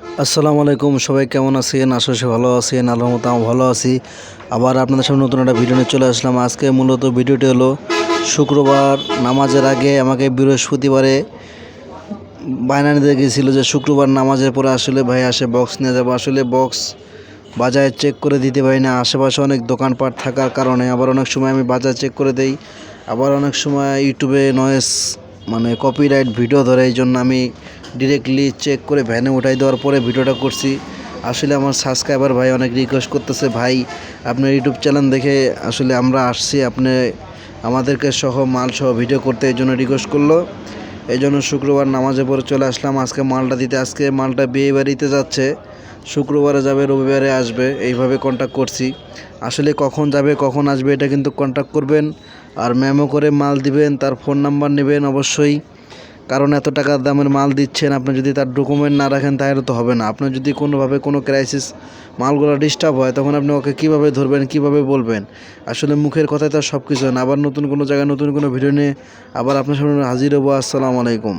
আসসালামু আলাইকুম, সবাই কেমন আছেন? আশা করি ভালো আছেন, আল্লাহর মতো আমি ভালো আছি। আবার আপনাদের সামনে নতুন একটা ভিডিও নিয়ে চলে আসলাম। আজকে মূলত ভিডিওটি হলো শুক্রবার, নামাজের আগে আমাকে বৃহস্পতিবারে বায়না নিতে গিয়েছিল যে শুক্রবার নামাজের পরে আসলে ভাই আসে বক্স নিয়ে যাব। আসলে বক্স বাজারে চেক করে দিতে পারি না। আশেপাশে অনেক দোকানপাট থাকার কারণে আবার অনেক সময় আমি বাজার চেক করে দেই। আবার অনেক সময় ইউটিউবে নয়েস মানে কপিরাইট ভিডিও ধরে। এই জন্য আমি ডিরেক্টলি চেক করে ভ্যানে উঠাই দেওয়ার পরে ভিডিওটা করছি। আসলে আমার সাবস্ক্রাইবার ভাই অনেক রিকোয়েস্ট করতেছে, ভাই, আপনার ইউটিউব চ্যানেল দেখে আসলে আমরা আসছি, আপনি আমাদেরকে সহ মাল সহ ভিডিও করতে এই জন্য রিকোয়েস্ট করল। এই জন্য শুক্রবার নামাজে পরে চলে আসলাম। আজকে মালটা দিতে, আজকে মালটা বিয়ে বাড়িতে যাচ্ছে। শুক্রবারে যাবে, রবিবারে আসবে, এইভাবে কন্ট্যাক্ট করছি। আসলে কখন যাবে, কখন আসবে এটা কিন্তু কন্ট্যাক্ট করবেন। আর মেমো করে মাল দিবেন, তার ফোন নাম্বার নেবেন অবশ্যই। কারণ এত টাকার দামের মাল দিচ্ছেন, আপনি যদি তার ডকুমেন্ট না রাখেন তাহলে তো হবে না। আপনার যদি কোনোভাবে কোনো ক্রাইসিস মালগুলো ডিস্টার্ব হয়, তখন আপনি ওকে কীভাবে ধরবেন, কীভাবে বলবেন? আসলে মুখের কথায় তো সব কিছু হয় না। আবার নতুন কোনো জায়গায় নতুন কোনো ভিডিও নিয়ে আবার আপনার সামনে হাজির হব। আসসালামু আলাইকুম।